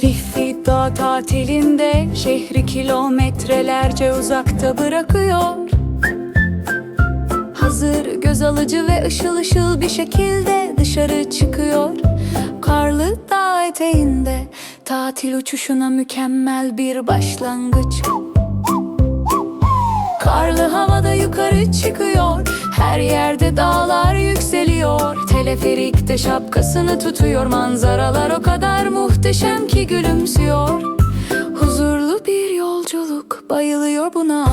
Fifi dağ tatilinde şehri kilometrelerce uzakta bırakıyor. Hazır göz alıcı ve ışıl ışıl bir şekilde dışarı çıkıyor. Karlı dağ eteğinde tatil uçuşuna mükemmel bir başlangıç. Karlı havada yukarı çıkıyor. Her yerde dağlar yükseliyor. Teleferikte şapkasını tutuyor. Manzaralar o kadar muhteşem ki gülümsüyor. Huzurlu bir yolculuk Bayılıyor buna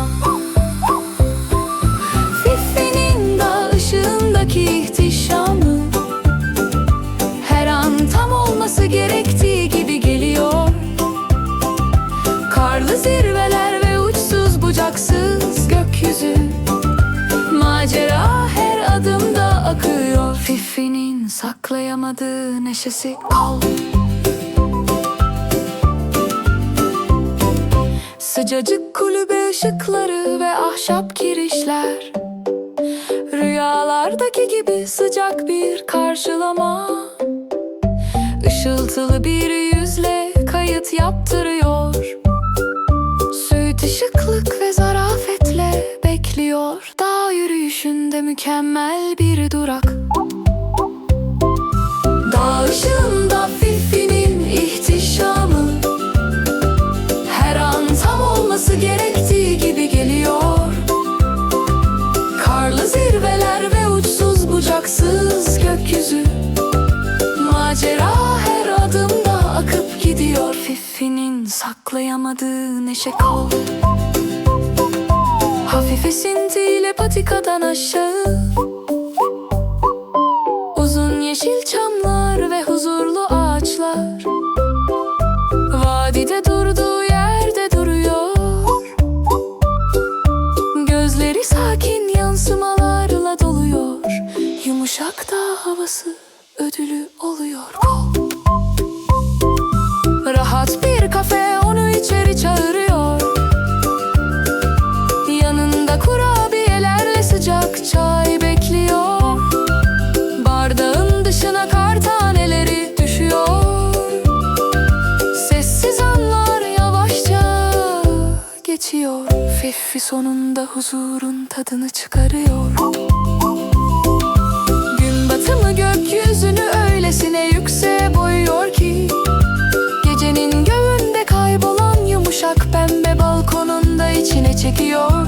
saklayamadığı neşesi. Kal Sıcacık kulübe ışıkları ve ahşap kirişler Rüyalardaki gibi sıcak bir karşılama. Işıltılı bir yüzle kayıt yaptırıyor. Süt ışıklık ve zarafetle bekliyor. Dağ yürüyüşünde mükemmel bir durak gidiyor Fifi'nin saklayamadığı neşe kal. Hafif esintiyle patikadan aşağı. Uzun yeşil çamlar ve huzurlu ağaçlar. Vadide durduğu yerde duruyor. Gözleri sakin yansımalarla doluyor. Yumuşak da havası ödülü oluyor. Kol Rahat bir kafe onu içeri çağırıyor. Yanında kurabiyelerle sıcak çay bekliyor. Bardağın dışına kar taneleri düşüyor. Sessiz anlar yavaşça geçiyor. Fifi sonunda huzurun tadını çıkarıyor. Gün batımı gökyüzünü yumuşak pembe balkonunda içine çekiyor.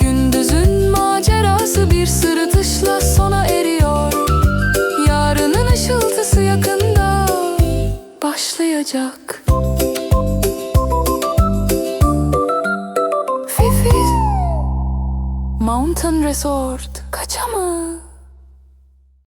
Gündüzün macerası bir sırıtışla sona eriyor. Yarının ışıltısı yakında başlayacak. Fifi. Mountain Resort. Kaçamaz